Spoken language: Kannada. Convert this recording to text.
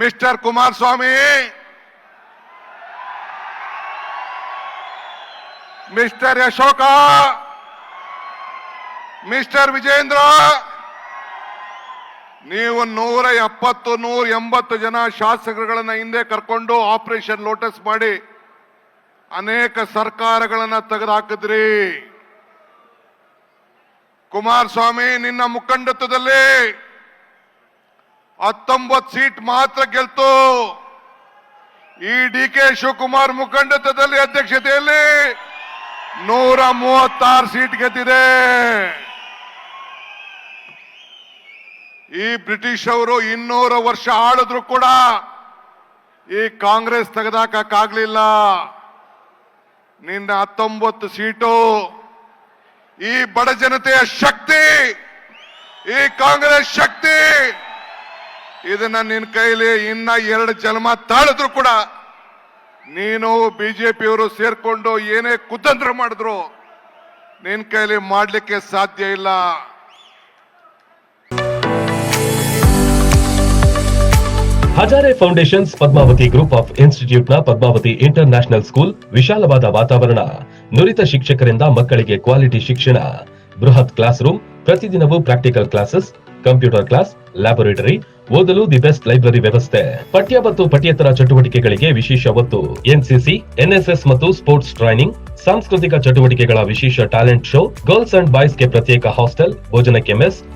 Mister Kumaraswamy mister Ashoka mister Vijendra ನೀವು ನೂರ ಎಪ್ಪತ್ತು, ನೂರ ಎಂಬತ್ತು ಜನ ಶಾಸಕರುಗಳನ್ನ ಹಿಂದೆ ಕರ್ಕೊಂಡು ಆಪರೇಷನ್ ಲೋಟಸ್ ಮಾಡಿ ಅನೇಕ ಸರ್ಕಾರಗಳನ್ನ ತೆಗೆದುಹಾಕಿದ್ರಿ. ಕುಮಾರಸ್ವಾಮಿ, ನಿನ್ನ ಮುಖಂಡತ್ವದಲ್ಲಿ ಹತ್ತೊಂಬತ್ತು ಸೀಟ್ ಮಾತ್ರ ಗೆಲ್ತು. ಈ ಡಿ ಕೆ ಶಿವಕುಮಾರ್ ಮುಖಂಡತ್ವದಲ್ಲಿ ಅಧ್ಯಕ್ಷತೆಯಲ್ಲಿ ನೂರ ಮೂವತ್ತಾರು ಸೀಟ್ ಗೆದ್ದಿದೆ. ಈ ಬ್ರಿಟಿಷ್ ಅವರು ಇನ್ನೂರ ವರ್ಷ ಆಳಿದ್ರು ಕೂಡ ಈ ಕಾಂಗ್ರೆಸ್ ತೆಗೆದಾಕಕ್ಕಾಗ್ಲಿಲ್ಲ. ನಿನ್ನ ಹತ್ತೊಂಬತ್ತು ಸೀಟು, ಈ ಬಡ ಜನತೆಯ ಶಕ್ತಿ, ಈ ಕಾಂಗ್ರೆಸ್ ಶಕ್ತಿ ಇದನ್ನ ನಿನ್ನ ಕೈಲಿ ಇನ್ನ ಎರಡು ಜನ್ಮ ತಾಳಿದ್ರು ಕೂಡ ನೀನು ಬಿಜೆಪಿಯವರು ಸೇರ್ಕೊಂಡು ಏನೇ ಕುತಂತ್ರ ಮಾಡಿದ್ರು ನಿನ್ನ ಕೈಲಿ ಮಾಡ್ಲಿಕ್ಕೆ ಸಾಧ್ಯ ಇಲ್ಲ. Hazare foundations Padmavati group of ಇನ್ಸ್ಟಿಟ್ಯೂಟ್ನ Padmavati international school ವಿಶಾಲವಾದ ವಾತಾವರಣ, ನುರಿತ ಶಿಕ್ಷಕರಿಂದ ಮಕ್ಕಳಿಗೆ ಕ್ವಾಲಿಟಿ ಶಿಕ್ಷಣ, ಬೃಹತ್ ಕ್ಲಾಸ್ ರೂಮ್ ಪ್ರತಿದಿನವೂ practical classes, computer class, laboratory ಓದಲು ದಿ ಬೆಸ್ಟ್ ಲೈಬ್ರರಿ ವ್ಯವಸ್ಥೆ. ಪಠ್ಯ ಮತ್ತು ಪಠ್ಯೇತರ ಚಟುವಟಿಕೆಗಳಿಗೆ ವಿಶೇಷ ಒತ್ತು. ಎನ್ಸಿಸಿ, ಎನ್ಎಸ್ಎಸ್ ಮತ್ತು ಸ್ಪೋರ್ಟ್ಸ್ ಟ್ರೈನಿಂಗ್, ಸಾಂಸ್ಕೃತಿಕ ಚಟುವಟಿಕೆಗಳ ವಿಶೇಷ ಟ್ಯಾಲೆಂಟ್ ಶೋ, ಗರ್ಲ್ಸ್ ಅಂಡ್ ಬಾಯ್ಸ್ಗೆ ಪ್ರತ್ಯೇಕ ಹಾಸ್ಟೆಲ್, ಭೋಜನಕ್ಕೆ ಮೆಸ್